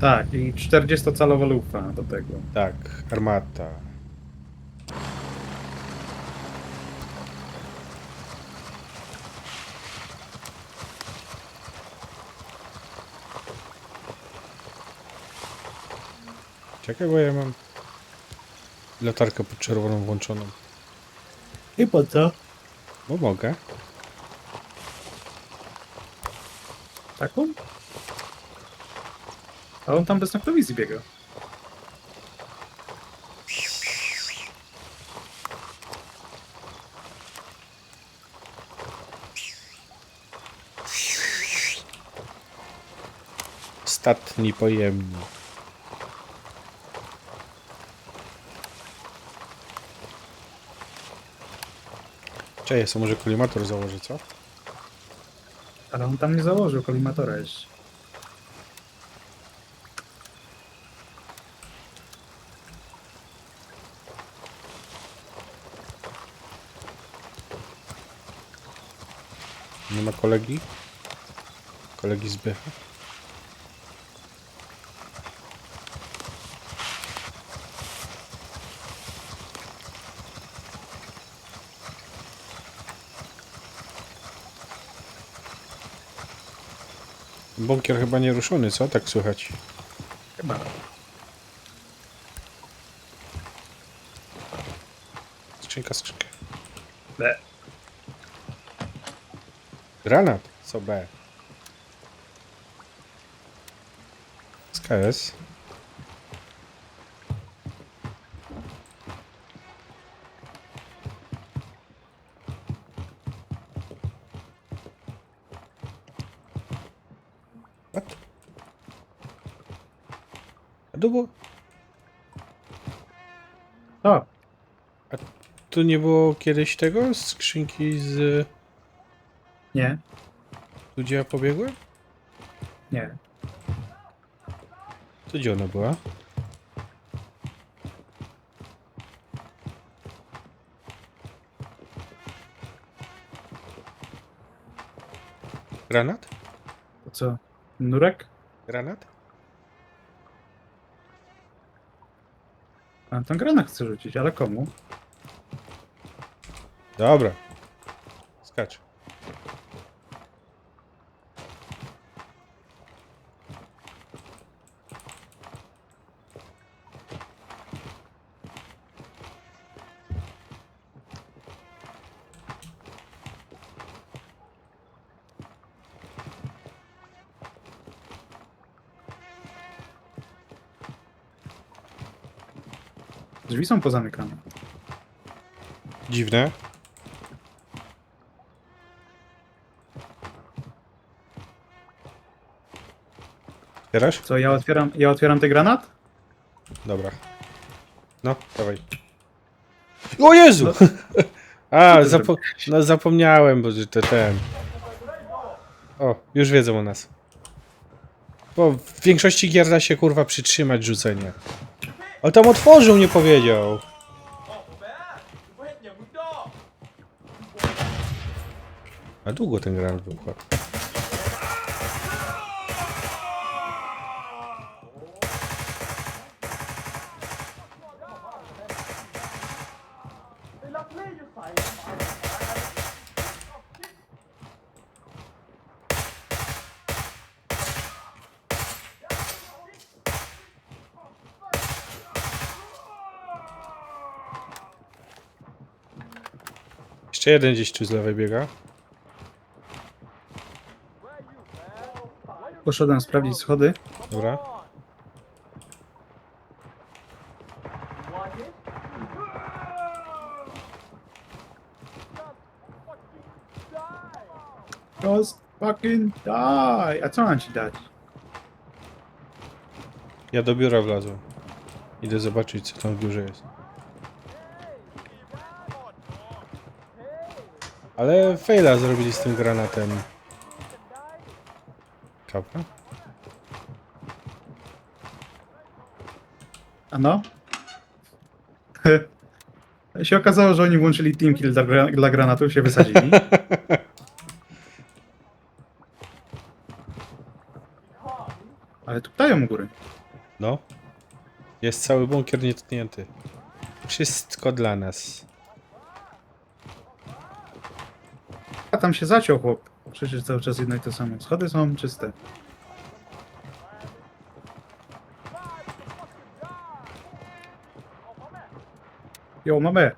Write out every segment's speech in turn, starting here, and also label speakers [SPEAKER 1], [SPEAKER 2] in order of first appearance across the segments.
[SPEAKER 1] Tak, i 40-calowa lufa do tego.
[SPEAKER 2] Tak, armata. Czekaj, bo ja mam latarkę pod czerwoną włączoną.
[SPEAKER 1] I po co?
[SPEAKER 2] Bo mogę.
[SPEAKER 1] Taką? A on tam bez noktowizji biega.
[SPEAKER 2] Statni pojemni. Cześć, co może kolimator założy, co?
[SPEAKER 1] Ale on tam nie założył kolimatora jeszcze.
[SPEAKER 2] Kolegi? Kolegi Zbycha? Bunkier chyba nie ruszony, co? Tak słychać.
[SPEAKER 1] Chyba.
[SPEAKER 2] Skrzynka, skrzynka.
[SPEAKER 1] Le.
[SPEAKER 2] Granat. Co B? SKS. What? A Tu nie było kiedyś tego? Skrzynki z...
[SPEAKER 1] nie,
[SPEAKER 2] Tu gdzie ja pobiegłem?
[SPEAKER 1] nie.
[SPEAKER 2] To gdzie ona była? Granat?
[SPEAKER 1] To co? Nurek?
[SPEAKER 2] Granat?
[SPEAKER 1] A ten granat chce rzucić, ale komu?
[SPEAKER 2] Dobra. Skacz.
[SPEAKER 1] Są pozamykane.
[SPEAKER 2] Dziwne. Otwierasz?
[SPEAKER 1] Co, ja otwieram, ja otwieram ten granat?
[SPEAKER 2] Dobra. No, dawaj. O Jezu! A,
[SPEAKER 1] ty
[SPEAKER 2] zapo no, zapomniałem, bo że to ten. O, już wiedzą o nas. Bo w większości gier da się kurwa przytrzymać rzucenie. Ale tam otworzył, nie powiedział. A długo ten granat był chyba. Jeszcze jeden gdzieś tu z lewej biega.
[SPEAKER 1] Poszedłem sprawdzić schody.
[SPEAKER 2] Dobra.
[SPEAKER 1] Just fucking die! A co mam ci dać?
[SPEAKER 2] Ja do biura wlazłem. Idę zobaczyć, co tam w biurze jest. Ale faila zrobili z tym granatem. Kapra?
[SPEAKER 1] A no? się okazało, że oni włączyli team kill dla, gra- dla granatu i się wysadzili. Ale tu ptają u góry.
[SPEAKER 2] No. Jest cały bunkier nietknięty. Wszystko dla nas.
[SPEAKER 1] A tam się zaciął chłop. Przecież cały czas jedno i to samo. Schody są czyste. Jo, mamy!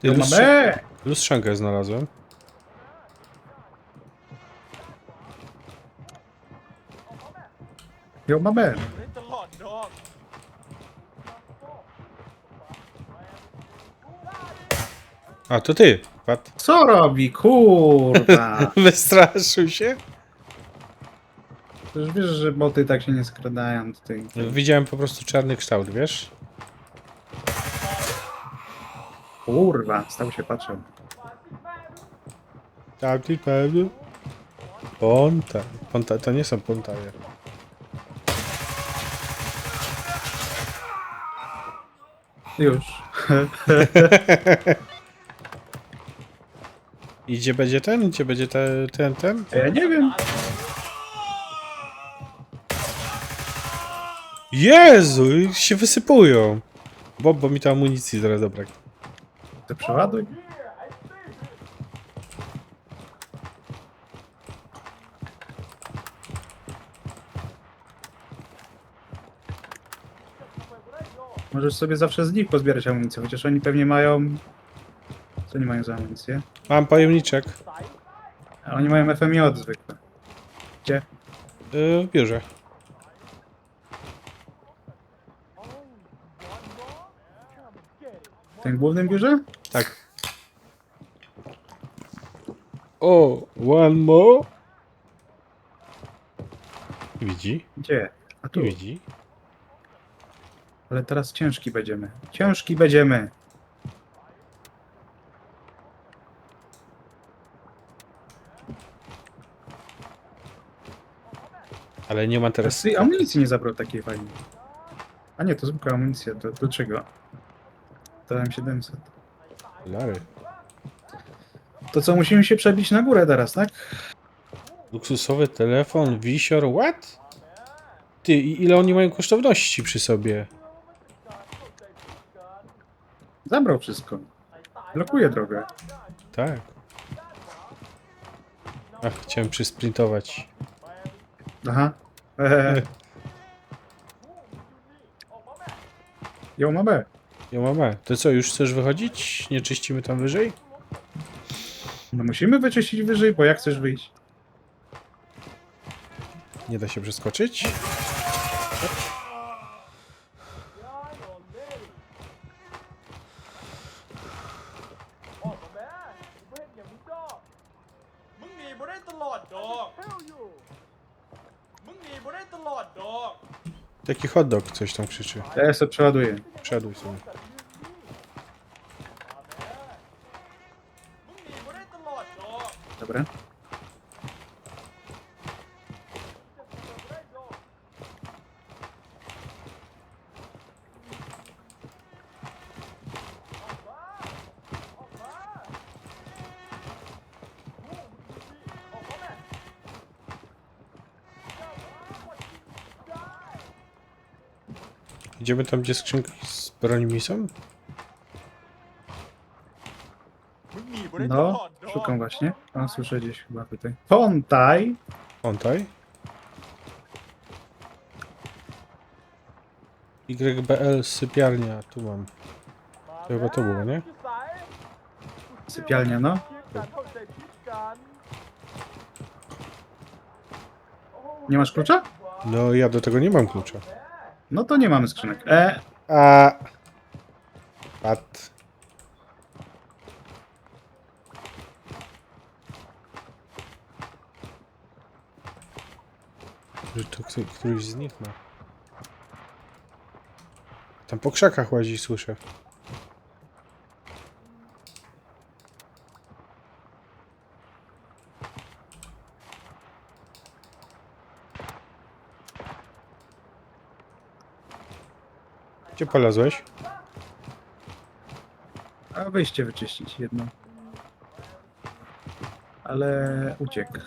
[SPEAKER 2] Ty,
[SPEAKER 1] Jo, mamy!
[SPEAKER 2] Lustrzankę znalazłem.
[SPEAKER 1] Jo, mamy!
[SPEAKER 2] A, to ty, Pat.
[SPEAKER 1] Co robi, kurwa?
[SPEAKER 2] Wystraszył się?
[SPEAKER 1] Przecież wiesz, że boty tak się nie skradają tutaj.
[SPEAKER 2] Widziałem po prostu czarny kształt, wiesz?
[SPEAKER 1] Kurwa, stał się patrzył.
[SPEAKER 2] Tak, ty pewnie. Ponta. Ponta. To nie są pontaje.
[SPEAKER 1] Już.
[SPEAKER 2] I gdzie będzie ten? Gdzie będzie te, ten, ten?
[SPEAKER 1] Ja nie wiem.
[SPEAKER 2] Jezu, i się wysypują. Bo, bo mi to amunicji zaraz zabraknie.
[SPEAKER 1] To przeładuj. Możesz sobie zawsze z nich pozbierać amunicję, chociaż oni pewnie mają... Co nie mają za amunicję?
[SPEAKER 2] Mam pojemniczek.
[SPEAKER 1] A oni mają FMJ zwykle. Gdzie?
[SPEAKER 2] Yy, w biurze.
[SPEAKER 1] W tym głównym biurze?
[SPEAKER 2] Tak. O, one more. Widzi?
[SPEAKER 1] Gdzie? A tu.
[SPEAKER 2] Widzi.
[SPEAKER 1] Ale teraz ciężki będziemy. Ciężki będziemy.
[SPEAKER 2] Ale nie ma teraz...
[SPEAKER 1] Teraz amunicji nie zabrał takiej fajnej. A nie, to zwykła amunicja. To do czego? To M700.
[SPEAKER 2] Lary.
[SPEAKER 1] To co, musimy się przebić na górę teraz, tak?
[SPEAKER 2] Luksusowy telefon, wisior, what? Ty, i ile oni mają kosztowności przy sobie?
[SPEAKER 1] Zabrał wszystko. Blokuje drogę.
[SPEAKER 2] Tak. Ach, chciałem przysprintować.
[SPEAKER 1] Aha. Jo, mamy.
[SPEAKER 2] Ja mamę. To co, już chcesz wychodzić? Nie czyścimy tam wyżej?
[SPEAKER 1] No musimy wyczyścić wyżej, bo jak chcesz wyjść?
[SPEAKER 2] Nie da się przeskoczyć?
[SPEAKER 3] ตลอดดอก
[SPEAKER 2] Taki hot dog coś tam krzyczy.
[SPEAKER 1] Ja sobie przeładuję.
[SPEAKER 2] Przeładuj sobie.
[SPEAKER 3] มึงหนีบ่ได้ตลอดดอก
[SPEAKER 1] Dobra.
[SPEAKER 2] Idziemy tam, gdzie skrzynki z brońmi są?
[SPEAKER 1] No,
[SPEAKER 3] no,
[SPEAKER 1] szukam właśnie. A słyszę gdzieś chyba tutaj. Fontaj!
[SPEAKER 2] Ontaj. YBL sypialnia, tu mam. To chyba to było, nie?
[SPEAKER 1] Sypialnia, no. Nie masz klucza?
[SPEAKER 2] No ja do tego nie mam klucza.
[SPEAKER 1] No to nie mamy skrzynek. E,
[SPEAKER 2] A. Pat. Że to któryś z nich ma. Tam po krzakach łazi, słyszę. Gdzie polazłeś?
[SPEAKER 1] A wyjście wyczyścić jedno. Ale uciekł.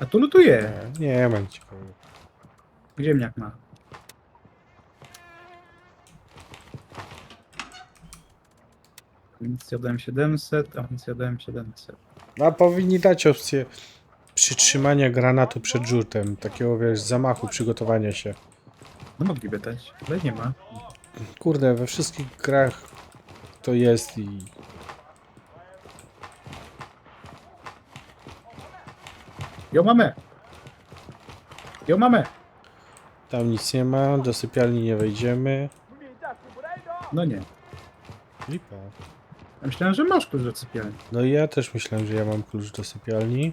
[SPEAKER 1] A tu lutuje.
[SPEAKER 2] Nie, nie mam cię.
[SPEAKER 1] Ziemniak ma. Amunicja dałem 700, amunicja dałem 700.
[SPEAKER 2] A powinni dać opcję przytrzymania granatu przed rzutem, takiego wiesz, zamachu, przygotowania się.
[SPEAKER 1] No mogliby dać, ale nie ma.
[SPEAKER 2] Kurde, we wszystkich grach to jest i...
[SPEAKER 1] Jo mamy! Jo mamy!
[SPEAKER 2] Tam nic nie ma, do sypialni nie wejdziemy.
[SPEAKER 1] No nie.
[SPEAKER 2] Lipa.
[SPEAKER 1] Ja myślałem, że masz klucz do sypialni.
[SPEAKER 2] No i ja też myślałem, że ja mam klucz do sypialni.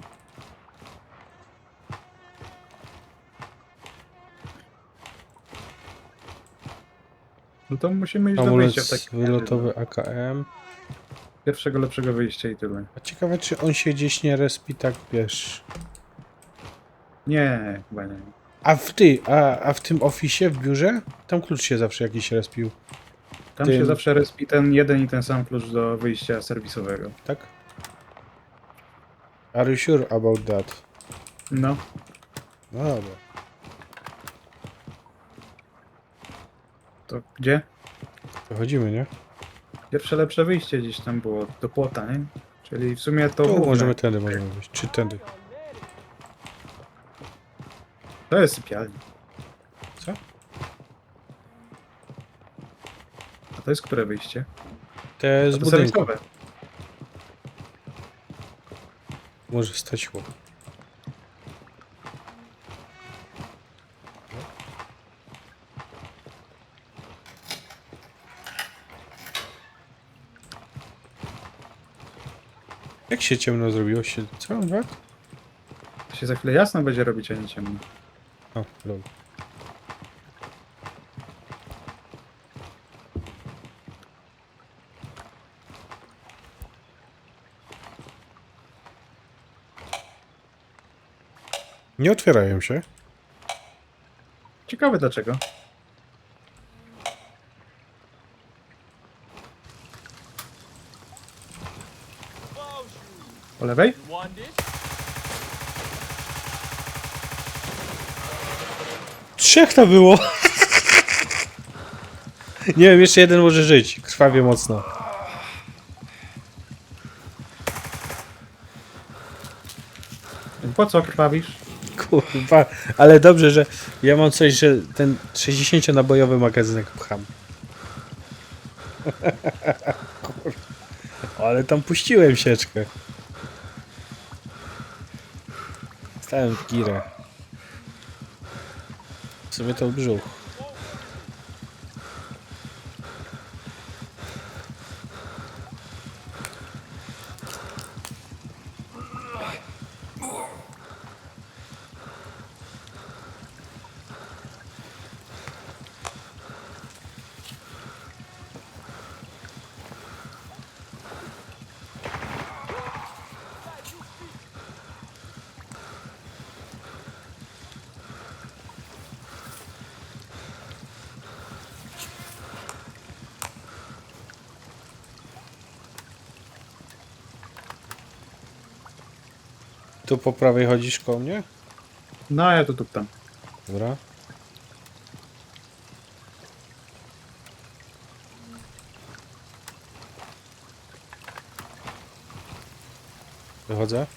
[SPEAKER 1] No to musimy iść do wyjścia w takim
[SPEAKER 2] wylotowy AKM.
[SPEAKER 1] Pierwszego lepszego wyjścia i tyle.
[SPEAKER 2] A ciekawe, czy on się gdzieś nie respi tak, wiesz...
[SPEAKER 1] Nie, chyba nie.
[SPEAKER 2] A w ty, a, a w tym ofisie, w biurze? Tam klucz się zawsze jakiś respił,
[SPEAKER 1] Tam
[SPEAKER 2] Tym-
[SPEAKER 1] się zawsze respi ten jeden i ten sam klucz do wyjścia serwisowego.
[SPEAKER 2] tak? Are you sure about that?
[SPEAKER 1] No,
[SPEAKER 2] No dobra.
[SPEAKER 1] to gdzie?
[SPEAKER 2] Wychodzimy, nie?
[SPEAKER 1] Pierwsze lepsze wyjście gdzieś tam było, do płota, nie? Czyli w sumie to
[SPEAKER 2] Tu
[SPEAKER 1] główne.
[SPEAKER 2] możemy tędy, możemy wyjść. Czy tędy?
[SPEAKER 1] To jest sypialnia.
[SPEAKER 2] Co?
[SPEAKER 1] A to jest które wyjście?
[SPEAKER 2] Te z
[SPEAKER 1] To
[SPEAKER 2] budynku.
[SPEAKER 1] serwisowe.
[SPEAKER 2] Może stać łuk. Jak się ciemno zrobiło? Się co? Tak?
[SPEAKER 1] To się za chwilę jasno będzie robić, a nie ciemno.
[SPEAKER 2] O, lol. Nie otwierają się.
[SPEAKER 1] Ciekawe dlaczego. Po lewej?
[SPEAKER 2] Trzech to było! Nie wiem, jeszcze jeden może żyć. Krwawie mocno.
[SPEAKER 1] Po co krwawisz?
[SPEAKER 2] Kurwa, ale dobrze, że ja mam coś, że ten 60-nabojowy magazynek pcham. Kurwa. Ale tam puściłem sieczkę. Stałem w girę. W sumie to brzuch. Tu po prawej chodzisz koło mnie?
[SPEAKER 1] No, ja to tu tam.
[SPEAKER 2] Dobra. Wychodzę.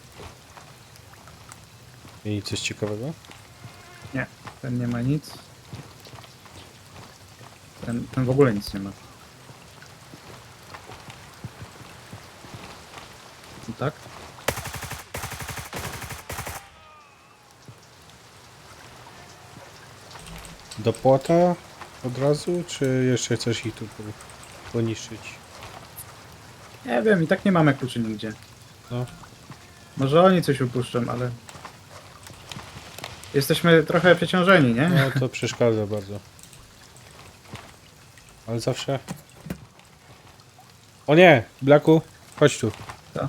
[SPEAKER 2] I coś ciekawego?
[SPEAKER 1] Nie, ten nie ma nic. Ten, ten w ogóle nic nie ma. Tak?
[SPEAKER 2] Do płota od razu, czy jeszcze chcesz ich tu po- poniszczyć?
[SPEAKER 1] Nie wiem, i tak nie mamy kluczy nigdzie.
[SPEAKER 2] No.
[SPEAKER 1] Może oni coś upuszczą, ale... Jesteśmy trochę przeciążeni, nie?
[SPEAKER 2] No to przeszkadza bardzo. Ale zawsze... O nie! Blaku, chodź tu.
[SPEAKER 1] Co?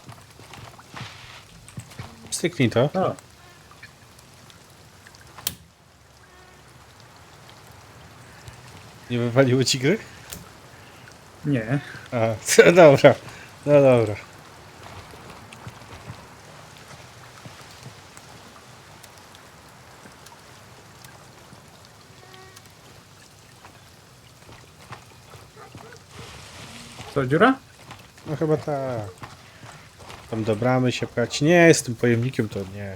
[SPEAKER 2] Styknij to.
[SPEAKER 1] O,
[SPEAKER 2] Nie wywaliło ci gry?
[SPEAKER 1] nie.
[SPEAKER 2] A, co, dobra. No dobra.
[SPEAKER 1] Co, dziura?
[SPEAKER 2] No chyba tak. Tam do bramy się pchać. Nie, z tym pojemnikiem to nie.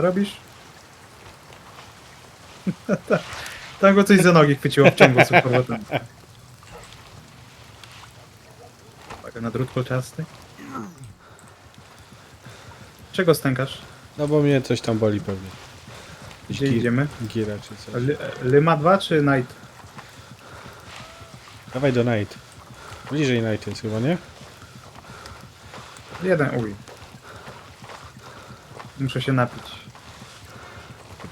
[SPEAKER 1] Co robisz? Tam go coś za nogi chwyciło w ciągu powrotem. Uwaga na drut kolczasty. Czego stękasz?
[SPEAKER 2] No bo mnie coś tam boli pewnie.
[SPEAKER 1] Gdzie
[SPEAKER 2] Gi-
[SPEAKER 1] idziemy?
[SPEAKER 2] Gira czy coś.
[SPEAKER 1] Ly- Lyma 2 czy Night?
[SPEAKER 2] Dawaj do Night. Bliżej Night jest chyba, nie?
[SPEAKER 1] Jeden, uj. Muszę się napić.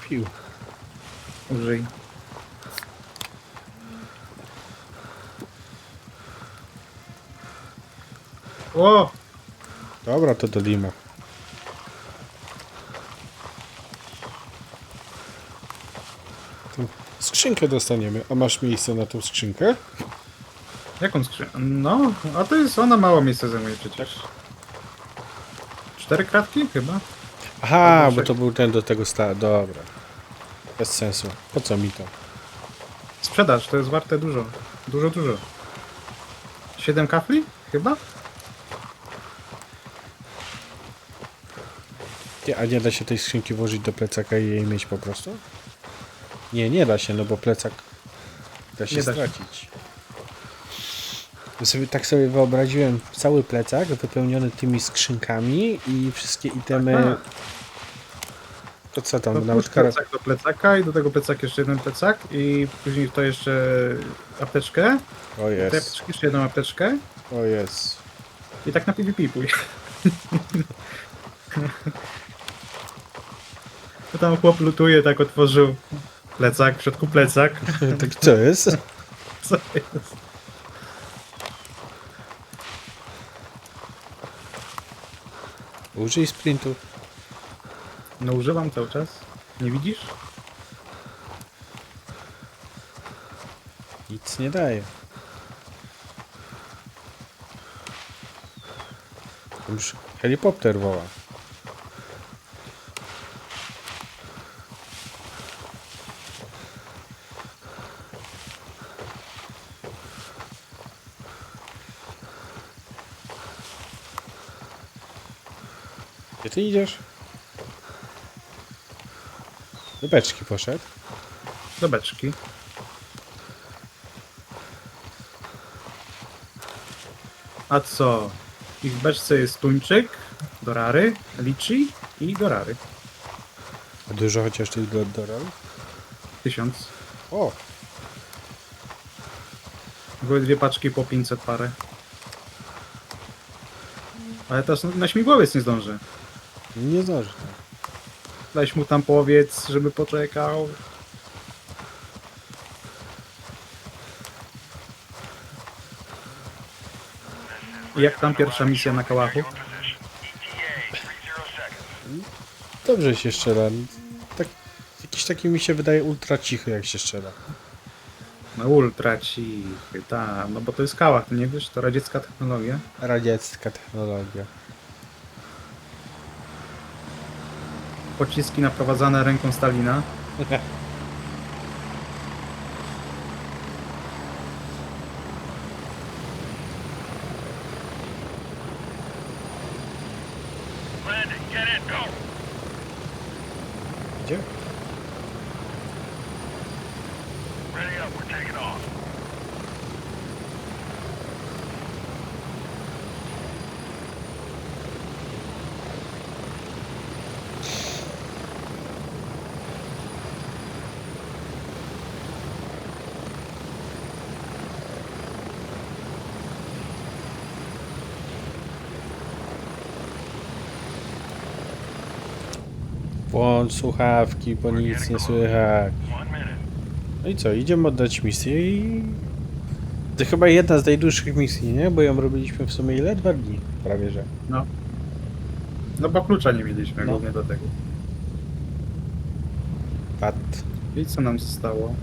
[SPEAKER 2] Pił.
[SPEAKER 1] Użyj. O!
[SPEAKER 2] Dobra, to do Lima. Tu Skrzynkę dostaniemy. A masz miejsce na tą skrzynkę?
[SPEAKER 1] Jaką skrzynkę? No, a to jest ona mało miejsca zajmuje przecież. Cztery kratki chyba?
[SPEAKER 2] Aha, bo to był ten do tego sta. Dobra. Bez sensu. Po co mi to?
[SPEAKER 1] Sprzedaż, to jest warte dużo. Dużo, dużo. Siedem kafli? Chyba?
[SPEAKER 2] Nie, a nie da się tej skrzynki włożyć do plecaka i jej mieć po prostu? Nie, nie da się, no bo plecak da się
[SPEAKER 1] Nie da się.
[SPEAKER 2] stracić. Ja Sobie, tak sobie wyobraziłem cały plecak wypełniony tymi skrzynkami i wszystkie itemy.
[SPEAKER 1] Aha.
[SPEAKER 2] To co tam? Nawet
[SPEAKER 1] włóż
[SPEAKER 2] kara...
[SPEAKER 1] plecak do plecaka i do tego plecaka jeszcze jeden plecak i później to jeszcze apteczkę.
[SPEAKER 2] O jest.
[SPEAKER 1] apteczki jeszcze jedną apteczkę
[SPEAKER 2] O jest.
[SPEAKER 1] i tak na PvP pójść. To tam chłop lutuje, tak otworzył plecak, w środku plecak.
[SPEAKER 2] Tak co jest?
[SPEAKER 1] Co jest?
[SPEAKER 2] Użyj sprintu.
[SPEAKER 1] No używam cały czas. Nie widzisz?
[SPEAKER 2] Nic nie daje. Już helikopter woła. Gdzie ty idziesz? Do beczki poszedł.
[SPEAKER 1] Do beczki. A co? Ich w beczce jest tuńczyk, dorary, liczy i dorary.
[SPEAKER 2] A dużo chociaż tych do, doralów?
[SPEAKER 1] Tysiąc.
[SPEAKER 2] O,
[SPEAKER 1] Były dwie paczki po 500 parę. Ale teraz na śmigłowiec nie zdąży.
[SPEAKER 2] nie zdąży.
[SPEAKER 1] Dać mu tam powiedz, żeby poczekał. Jak tam pierwsza misja na kałachu?
[SPEAKER 2] Dobrze się strzela. Tak, jakiś taki mi się wydaje ultra cichy jak się strzela.
[SPEAKER 1] No ultra cichy, tak, no bo to jest kałach, ty nie wiesz, to radziecka technologia.
[SPEAKER 2] Radziecka technologia.
[SPEAKER 1] Pociski naprowadzane ręką Stalina.
[SPEAKER 2] Włącz słuchawki, bo nic nie słychać. No i co, idziemy oddać misję i... To chyba jedna z najdłuższych misji, nie? Bo ją robiliśmy w sumie ile? Dwa dni. Prawie, że.
[SPEAKER 1] No. No bo klucza nie mieliśmy
[SPEAKER 2] No.
[SPEAKER 1] głównie do tego.
[SPEAKER 2] Pat.
[SPEAKER 1] I co nam zostało?